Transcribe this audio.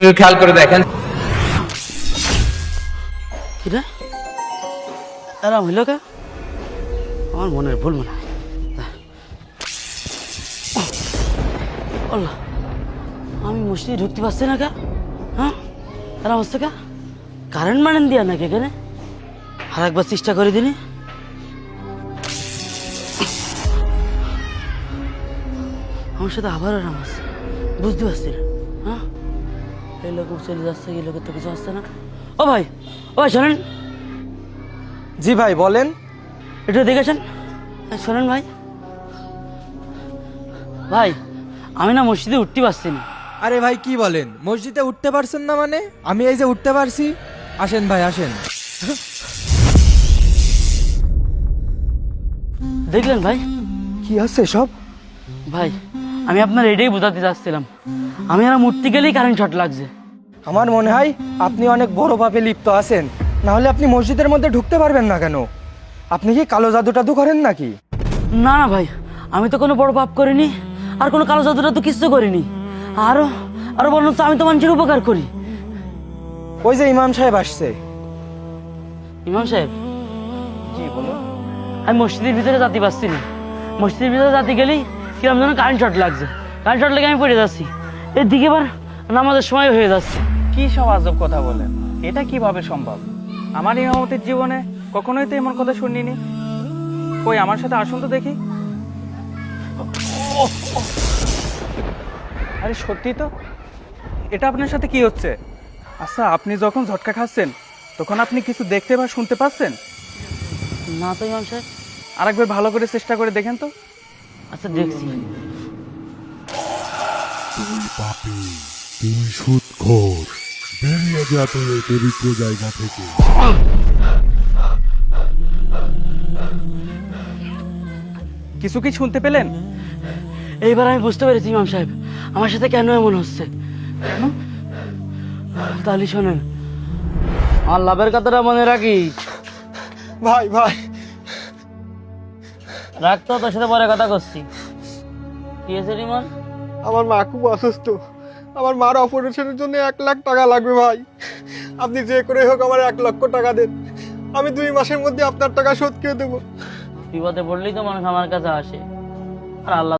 খেয়াল করে দেখেন। হইল কা? আমার মনের ভুল মনে হয়। আমি মসজিদে ঢুকতে পারছি না কা? হ্যাঁ? আরাম হচ্ছে কা? কারেন্ট মারেন দিয়া নাকি এখানে? আর একবার চেষ্টা করে দিনি। আমার সাথে আবার আরাম আছে। বুঝতে পারছি না। হ্যাঁ? এই লোক চলে যাচ্ছে এই লোকের তো কিছু আসছে না। ও ভাই ও ভাই শোনেন। জি ভাই বলেন। একটু দেখেছেন শোনেন ভাই। ভাই আমি না মসজিদে উঠতে পারছি না। আরে ভাই কি বলেন? মসজিদে উঠতে পারছেন না মানে? আমি এই যে উঠতে পারছি। আসেন ভাই আসেন। দেখলেন ভাই? কি হচ্ছে সব? ভাই আমি আপনার এটাই বোঝাতে চাচ্ছিলাম। আমি আর মূর্তি গেলেই কারেন্ট শট লাগছে। আমার মনে হয় আপনি অনেক বড় পাপে লিপ্ত আছেন। না হলে আপনি মসজিদের মধ্যে ঢুকতে পারবেন না কেন? আপনি কি কালো জাদু টাদু করেন নাকি? না না ভাই আমি তো কোনো বড় পাপ করিনি আর কোনো কালো জাদুটা তো কিচ্ছু করিনি। আরও আরও বলুন তো আমি তো মানুষের উপকার করি। ওই যে ইমাম সাহেব আসছে। ইমাম সাহেব? জি বলো আমি মসজিদের ভিতরে জাতি পারছি না। মসজিদের ভিতরে জাতি গেলেই কিরম যেন কারেন্ট শর্ট লাগছে। কারেন্ট শর্ট লেগে আমি পড়ে যাচ্ছি। এর দিকে এবার নামাজের সময় হয়ে যাচ্ছে। কি সব আজব কথা বলেন? এটা কীভাবে সম্ভব? আমার ইমামতির জীবনে কখনোই তো এমন কথা শুনিনি। কই আমার সাথে আসুন তো দেখি। আরে সত্যি তো? এটা আপনার সাথে কি হচ্ছে? আচ্ছা আপনি যখন ঝটকা খাচ্ছেন তখন আপনি কিছু দেখতে বা শুনতে পাচ্ছেন? না তো ইমাম সাহেব। আরেকবার ভালো করে চেষ্টা করে দেখেন তো। আচ্ছা দেখছি। তুই পাপি তুই সুদখোর বেরিয়ে যা তুই এই পবিত্র জায়গা থেকে। কিছু কি শুনতে পেলেন? এইবার আমি বুঝতে পেরেছি ইমাম সাহেব। আমার সাথে কেন এমন হচ্ছে? তাহলে শোনেন। আমার লাভের কথাটা মনে রাখিস? ভাই ভাই রাখতো তোর সাথে পরে কথা করছি। কি হয়েছে রিমন? আমার মা খুব অসুস্থ। আমার মার অপারেশনের জন্য এক লাখ টাকা লাগবে ভাই। আপনি যে করে হোক আমার এক লক্ষ টাকা দেন। আমি দুই মাসের মধ্যে আপনার টাকা শোধ করে দেবো। বিপদে পড়লেই তো মানুষ আমার কাছে আসে। আর আল্লাহ